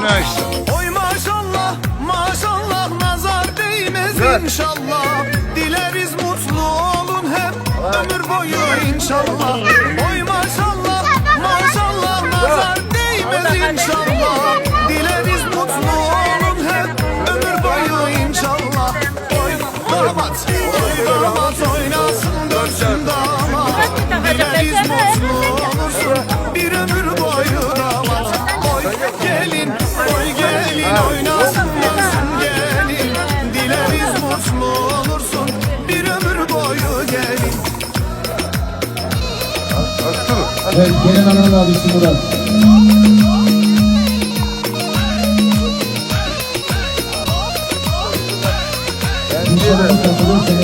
Oy maşallah maşallah nazar değmez inşallah. Dileriz mutlu olun hep ömür boyu inşallah Evet, gelin hanımın abisi Murat. İnşallah katılır seni.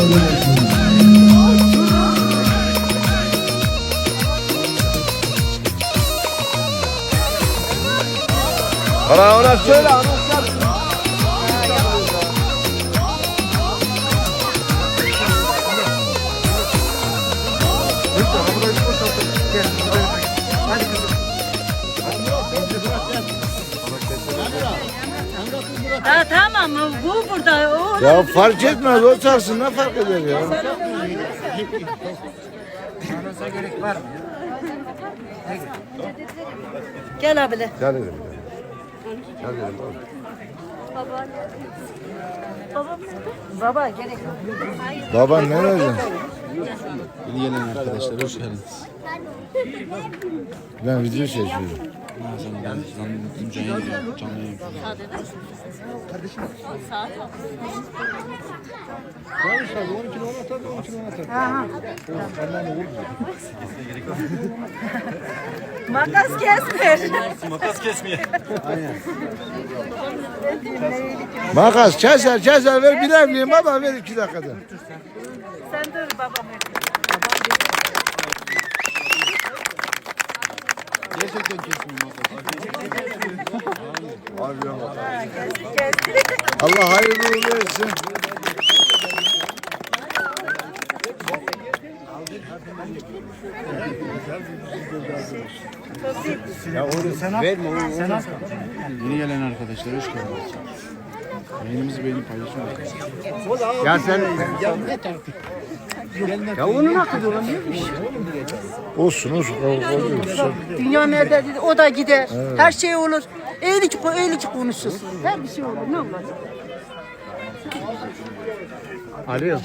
Bana ona söyle anahtar. Ha, tamam bu burada. O Ya fark etmez o çalsın ne fark eder ya. Gel abile. Gel dedim. Gel dedim. Baba gerek yok. Baban ne vereceksin? Yeni gelen arkadaşlar hoş geldiniz. Ben video çekiyorum. Ha, sen ben zannettim canlı yayın, canlı yayın. Makas kesmiş. Makas keser keser ver bilevliyim baba ver iki dakikada. Sen dur babam. Gerçekten kesmiyor makas. Kesti kesti. Allah hayırlı uğurlu etsin. Yeni gelen arkadaşlar hoş geldiniz. Yayınımızı beğenip paylaşın. Ya sen olsun olsun. olsun. Dünya nerede o da gider. Her şey olur. Eğilik, eğilik konuşursun. Her bir şey olur. Ne olur? Ali